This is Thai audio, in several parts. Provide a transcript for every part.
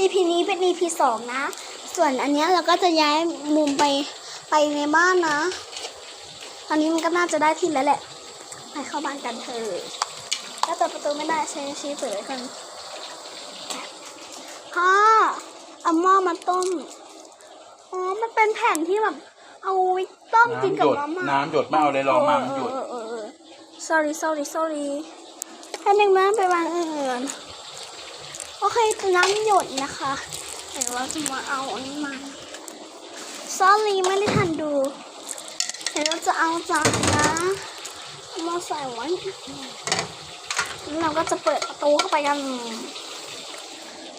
EP นี้เป็น EP สองนะ ส่วนอันเนี้ยเราก็จะย้ายมุมไปไปในบ้านนะ ตอนนี้มันก็น่าจะได้ที่แล้วแหละ ไปเข้าบ้านกันเถอะถ้าเปิดประตูไม่ได้ใช้ชี้เปิดไว้ก่อนพ่อเอาหม้อมาต้ม อ๋อ มันเป็นแผ่นที่แบบเอาไว้ต้มกินน้ำหกับยดมาม่าน้ำหยดไม่เอาเลยลองมามันหยดเออเออเออ sorry sorry sorry แค่นึงนะไปวางอื่น โอเคน้ำหยดนะคะเดี๋ยวเราจะมาเอาอันนี้มา sorry ไม่ได้ทันดูเดี๋ยวเราจะเอาจานนะมาใส่ไว้แล้วเราก็จะเปิดประตูเข้าไปกัน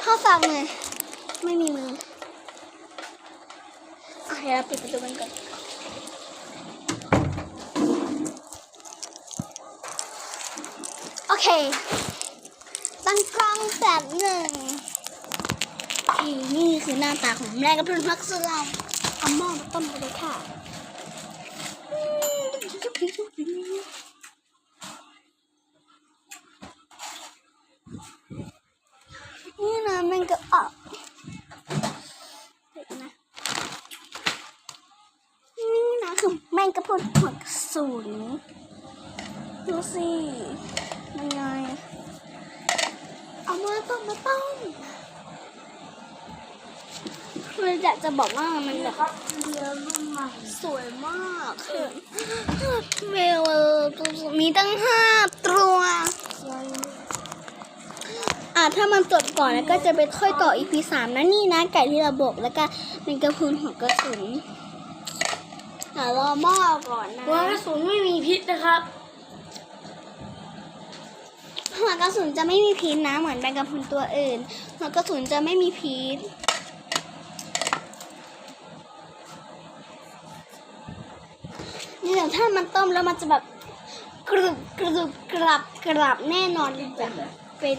ถ้าสั่งเลยไม่มีมืออะเดี๋ยวเราปิดประตูกันก่อนโอเค ตั้งกล้องแบบหนึ่งนี่นี่คือหน้าตาของแมงกระพรุนพักสลัมเอาหม้อมาต้มไปเลยค่ะนี่นะแมงกะอะนะนี่นะคือแมงกะพรุนหัวกระสุนดูสิมันไง มาต้มมาต้มคืออยากจะบอกว่ามันแบบเรือรุ่นใหม่สวยมากคือเวลมีตั้งห้าตัวอะถ้ามันจดก่อนแล้วก็จะไปค่อยต่ออีพีสามนะนี่นะ ไก่ที่ราบอกแล้วก็เป็นกระพุนหัวกระสุนเดี๋ยวรอหม้อก่อนนะหัวกระสุนไม่มีพิษนะครับ หัวกระสุนจะไม่มีพิษนะเหมือนแมงกะพรุนตัวอื่น หัวกระสุนจะไม่มีพิษนี่เดี๋ยวถ้ามันต้มแล้วมันจะแบบกรุบกรุบกรับกรับแน่นอนเลยจ้ะเป็น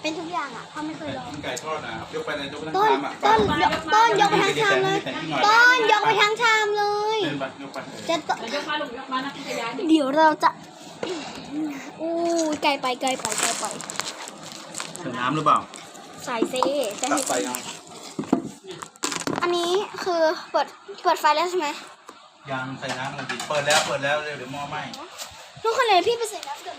เป็นทุกอย่างอะเขาไม่เคยลองไก่ทอดนะยกไปเลยยกไปทั้งต้นชามอะต้นยกต้นยกไปทั้งชามเลย ต้นยกไปทั้งชามเลย เดินไปยกไป จะต้นยกมาหลงยกมานะพี่จะย้ายเด็กเดี๋ยวเราจะ อู้ยไกลไปไกลไปไกลไปใส่น้ำหรือเปล่า ใส่ซิจะตัเห็กนไปเอาอันนี้คือเปิดเปิดไฟแล้วใช่ไหมยังใส่น้ำกันดิเปิดแล้วเปิดแล้วเดี๋ยวหม้อไหม้ทุกคนเลยพี่ไปใส่น้ำก่อน